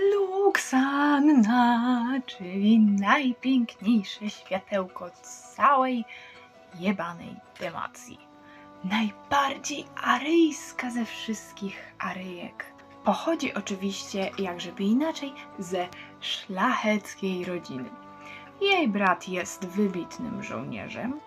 Luxanna, czyli najpiękniejsze światełko całej jebanej temacji. Najbardziej aryjska ze wszystkich aryjek. Pochodzi oczywiście, jakżeby inaczej, ze szlacheckiej rodziny. Jej brat jest wybitnym żołnierzem,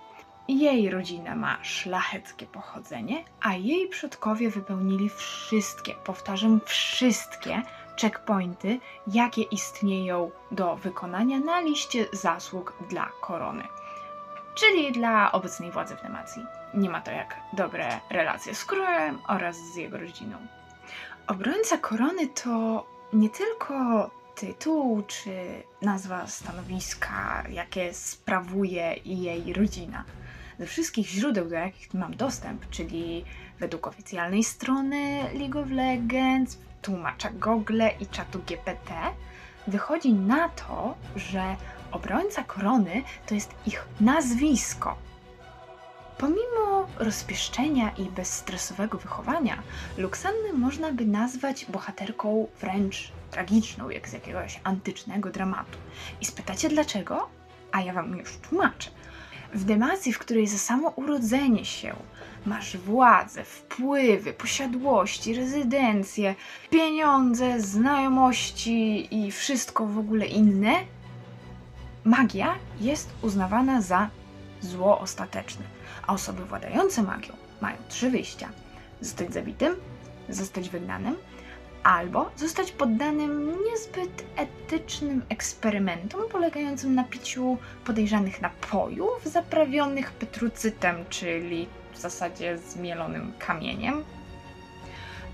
jej rodzina ma szlacheckie pochodzenie, a jej przodkowie wypełnili wszystkie, powtarzam, wszystkie checkpointy, jakie istnieją do wykonania na liście zasług dla korony. Czyli dla obecnej władzy w Nemacji. Nie ma to jak dobre relacje z królem oraz z jego rodziną. Obrońca korony to nie tylko tytuł czy nazwa stanowiska, jakie sprawuje jej rodzina. Ze wszystkich źródeł, do jakich mam dostęp, czyli według oficjalnej strony League of Legends, tłumacza Google i czatu GPT, wychodzi na to, że obrońca korony to jest ich nazwisko. Pomimo rozpieszczenia i bezstresowego wychowania, Luxannę można by nazwać bohaterką wręcz tragiczną, jak z jakiegoś antycznego dramatu. I spytacie dlaczego? A ja wam już tłumaczę. W demacji, w której za samo urodzenie się masz władzę, wpływy, posiadłości, rezydencje, pieniądze, znajomości i wszystko w ogóle inne, magia jest uznawana za zło ostateczne, a osoby władające magią mają trzy wyjścia: zostać zabitym, zostać wygnanym albo zostać poddanym niezbyt etycznym eksperymentom polegającym na piciu podejrzanych napojów zaprawionych petrucytem, czyli w zasadzie zmielonym kamieniem.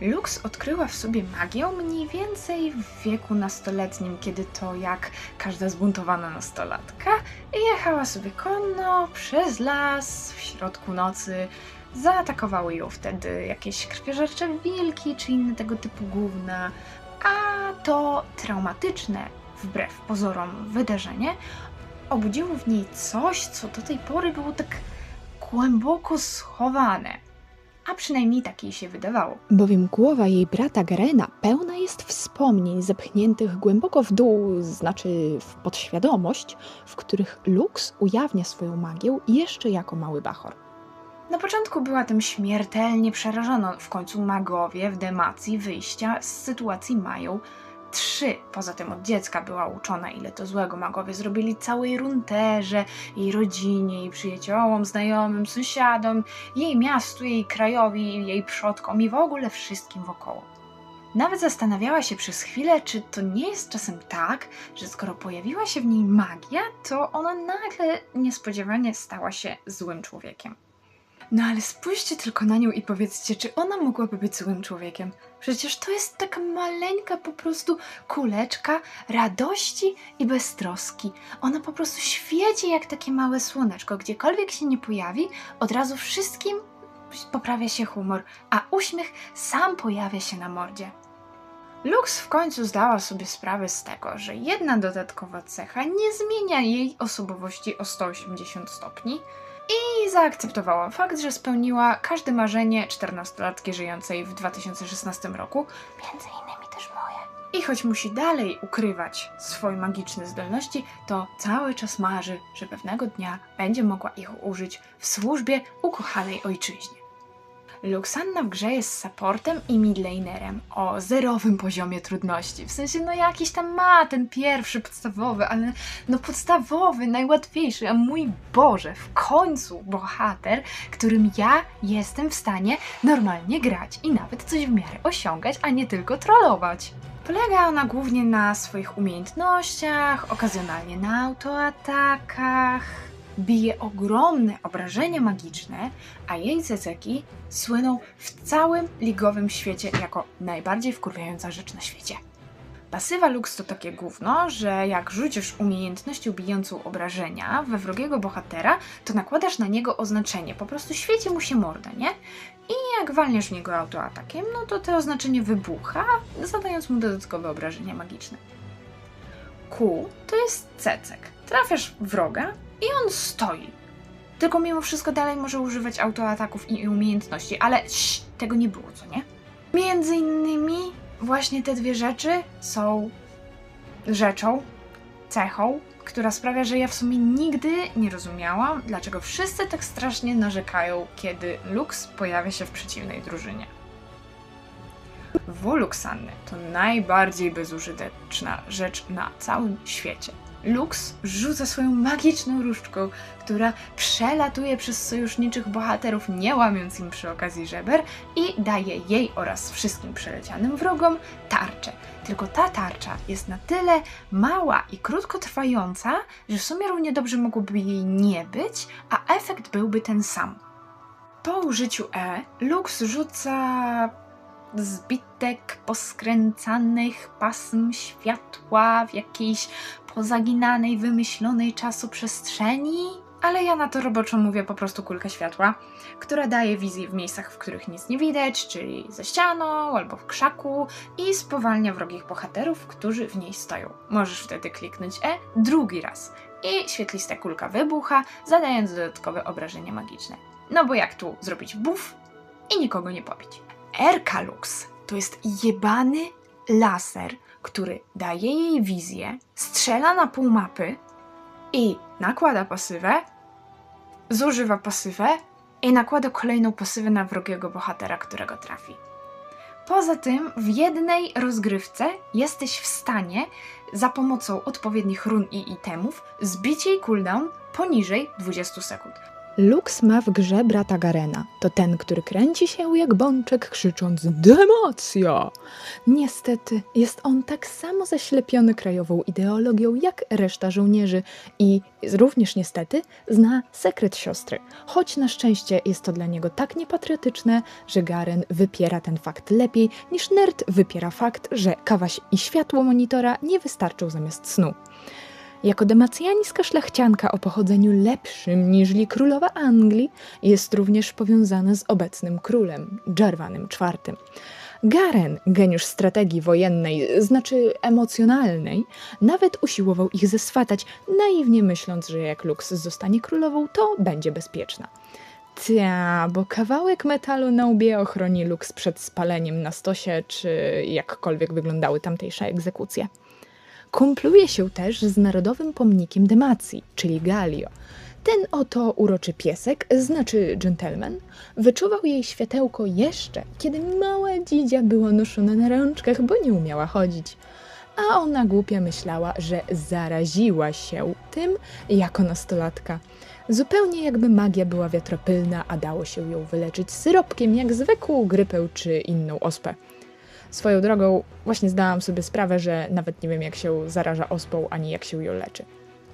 Lux odkryła w sobie magię mniej więcej w wieku nastoletnim, kiedy to jak każda zbuntowana nastolatka jechała sobie konno przez las w środku nocy, Zaatakowały ją wtedy jakieś krwiożercze wilki czy inne tego typu gówna, a to traumatyczne, wbrew pozorom, wydarzenie obudziło w niej coś, co do tej pory było tak głęboko schowane. A przynajmniej tak jej się wydawało. Bowiem głowa jej brata Garena pełna jest wspomnień zepchniętych głęboko w dół, znaczy w podświadomość, w których Lux ujawnia swoją magię jeszcze jako mały bachor. Na początku była tym śmiertelnie przerażona, w końcu magowie w demacji wyjścia z sytuacji mają trzy. Poza tym od dziecka była uczona, ile to złego magowie zrobili całej runterze, jej rodzinie, jej przyjaciołom, znajomym, sąsiadom, jej miastu, jej krajowi, jej przodkom i w ogóle wszystkim wokoło. Nawet zastanawiała się przez chwilę, czy to nie jest czasem tak, że skoro pojawiła się w niej magia, to ona nagle niespodziewanie stała się złym człowiekiem. No ale spójrzcie tylko na nią i powiedzcie, czy ona mogłaby być złym człowiekiem? Przecież to jest taka maleńka po prostu kuleczka radości i beztroski. Ona po prostu świeci jak takie małe słoneczko. Gdziekolwiek się nie pojawi, od razu wszystkim poprawia się humor, a uśmiech sam pojawia się na mordzie. Lux w końcu zdała sobie sprawę z tego, że jedna dodatkowa cecha nie zmienia jej osobowości o 180 stopni, i zaakceptowała fakt, że spełniła każde marzenie 14-latki żyjącej w 2016 roku, między innymi też moje. I choć musi dalej ukrywać swoje magiczne zdolności, to cały czas marzy, że pewnego dnia będzie mogła ich użyć w służbie ukochanej ojczyźnie. Luxanna w grze jest supportem i midlanerem o zerowym poziomie trudności. W sensie, no jakiś tam ma ten pierwszy podstawowy, ale no podstawowy, najłatwiejszy. A mój Boże, w końcu bohater, którym ja jestem w stanie normalnie grać i nawet coś w miarę osiągać, a nie tylko trollować. Polega ona głównie na swoich umiejętnościach, okazjonalnie na autoatakach, bije ogromne obrażenia magiczne, a jej ceceki słyną w całym ligowym świecie jako najbardziej wkurwiająca rzecz na świecie. Pasywa Lux to takie gówno, że jak rzucisz umiejętnością bijącą obrażenia we wrogiego bohatera, to nakładasz na niego oznaczenie, po prostu świeci mu się morda, nie? I jak walniesz w niego autoatakiem, no to to oznaczenie wybucha, zadając mu dodatkowe obrażenia magiczne. Q to jest cecek. Trafiasz wroga i on stoi. Tylko mimo wszystko dalej może używać autoataków i umiejętności, ale sz, tego nie było, co nie? Między innymi właśnie te dwie rzeczy są rzeczą, cechą, która sprawia, że ja w sumie nigdy nie rozumiałam, dlaczego wszyscy tak strasznie narzekają, kiedy Lux pojawia się w przeciwnej drużynie. Woluxanny to najbardziej bezużyteczna rzecz na całym świecie. Lux rzuca swoją magiczną różdżką, która przelatuje przez sojuszniczych bohaterów, nie łamiąc im przy okazji żeber i daje jej oraz wszystkim przelecianym wrogom tarczę. Tylko ta tarcza jest na tyle mała i krótkotrwająca, że w sumie równie dobrze mogłoby jej nie być, a efekt byłby ten sam. Po użyciu E Lux rzuca zbitek poskręcanych pasm światła w jakiejś pozaginanej, wymyślonej czasoprzestrzeni, ale ja na to roboczo mówię po prostu kulkę światła, która daje wizję w miejscach, w których nic nie widać, czyli ze ścianą albo w krzaku i spowalnia wrogich bohaterów, którzy w niej stoją. Możesz wtedy kliknąć E drugi raz i świetlista kulka wybucha, zadając dodatkowe obrażenia magiczne. No bo jak tu zrobić buff i nikogo nie pobić? Erka Lux to jest jebany laser, który daje jej wizję, strzela na pół mapy i nakłada pasywę, zużywa pasywę i nakłada kolejną pasywę na wrogiego bohatera, którego trafi. Poza tym, w jednej rozgrywce jesteś w stanie za pomocą odpowiednich run i itemów zbić jej cooldown poniżej 20 sekund. Lux ma w grze brata Garena. To ten, który kręci się jak bączek, krzycząc Demacja! Niestety, jest on tak samo zaślepiony krajową ideologią jak reszta żołnierzy i również niestety zna sekret siostry. Choć na szczęście jest to dla niego tak niepatriotyczne, że Garen wypiera ten fakt lepiej niż nerd wypiera fakt, że kawa i światło monitora nie wystarczą zamiast snu. Jako demacjańska szlachcianka o pochodzeniu lepszym niż królowa Anglii, jest również powiązana z obecnym królem, Jarvanem IV. Garen, geniusz strategii wojennej, znaczy emocjonalnej, nawet usiłował ich zeswatać, naiwnie myśląc, że jak Lux zostanie królową, to będzie bezpieczna. Tia, bo kawałek metalu na łbie ochroni Lux przed spaleniem na stosie, czy jakkolwiek wyglądały tamtejsze egzekucje. Kumpluje się też z narodowym pomnikiem Demacji, czyli Galio. Ten oto uroczy piesek, znaczy gentleman, wyczuwał jej światełko jeszcze, kiedy mała dzidzia była noszona na rączkach, bo nie umiała chodzić. A ona głupia myślała, że zaraziła się tym jako nastolatka. Zupełnie jakby magia była wiatropylna, a dało się ją wyleczyć syropkiem, jak zwykłą grypę czy inną ospę. Swoją drogą, właśnie zdałam sobie sprawę, że nawet nie wiem, jak się zaraża ospą, ani jak się ją leczy.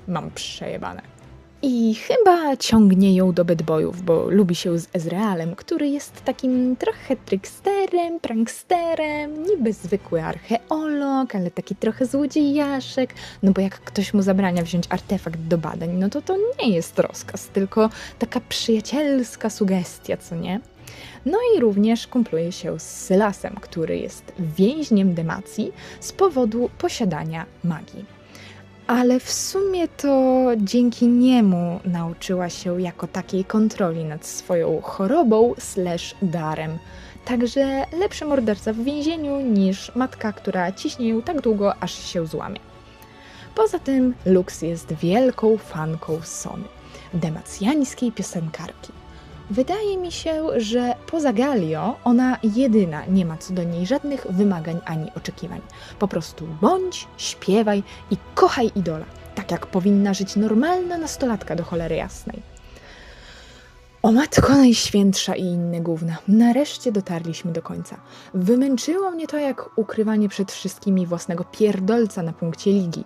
Mam przejebane. I chyba ciągnie ją do bedboyów, bo lubi się z Ezrealem, który jest takim trochę tricksterem, pranksterem, niby zwykły archeolog, ale taki trochę złodziejaszek. No bo jak ktoś mu zabrania wziąć artefakt do badań, no to to nie jest rozkaz, tylko taka przyjacielska sugestia, co nie? No i również kumpluje się z Sylasem, który jest więźniem Demacji z powodu posiadania magii. Ale w sumie to dzięki niemu nauczyła się jako takiej kontroli nad swoją chorobą slash darem. Także lepszy morderca w więzieniu niż matka, która ciśnie ją tak długo, aż się złamie. Poza tym Lux jest wielką fanką Sony, demacjańskiej piosenkarki. Wydaje mi się, że poza Galio ona jedyna nie ma co do niej żadnych wymagań ani oczekiwań. Po prostu bądź, śpiewaj i kochaj idola, tak jak powinna żyć normalna nastolatka do cholery jasnej. O matko najświętsza i inne gówna. Nareszcie dotarliśmy do końca. Wymęczyło mnie to jak ukrywanie przed wszystkimi własnego pierdolca na punkcie ligi.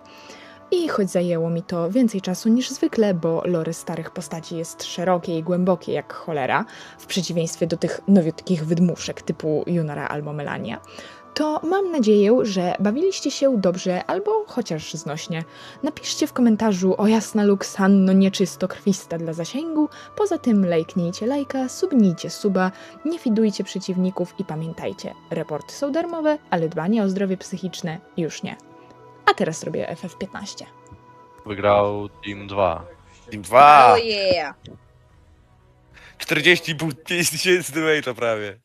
I choć zajęło mi to więcej czasu niż zwykle, bo lore starych postaci jest szerokie i głębokie jak cholera, w przeciwieństwie do tych nowiutkich wydmuszek typu Junara albo Melania, to mam nadzieję, że bawiliście się dobrze albo chociaż znośnie. Napiszcie w komentarzu o jasna Luxanno nieczysto krwista dla zasięgu, poza tym lajknijcie lajka, subnijcie suba, nie fidujcie przeciwników i pamiętajcie, reporty są darmowe, ale dbanie o zdrowie psychiczne już nie. A teraz robię FF15. Wygrał Team 2. Team 2! Oh yeah! 40,5 tysięcy damage'a prawie.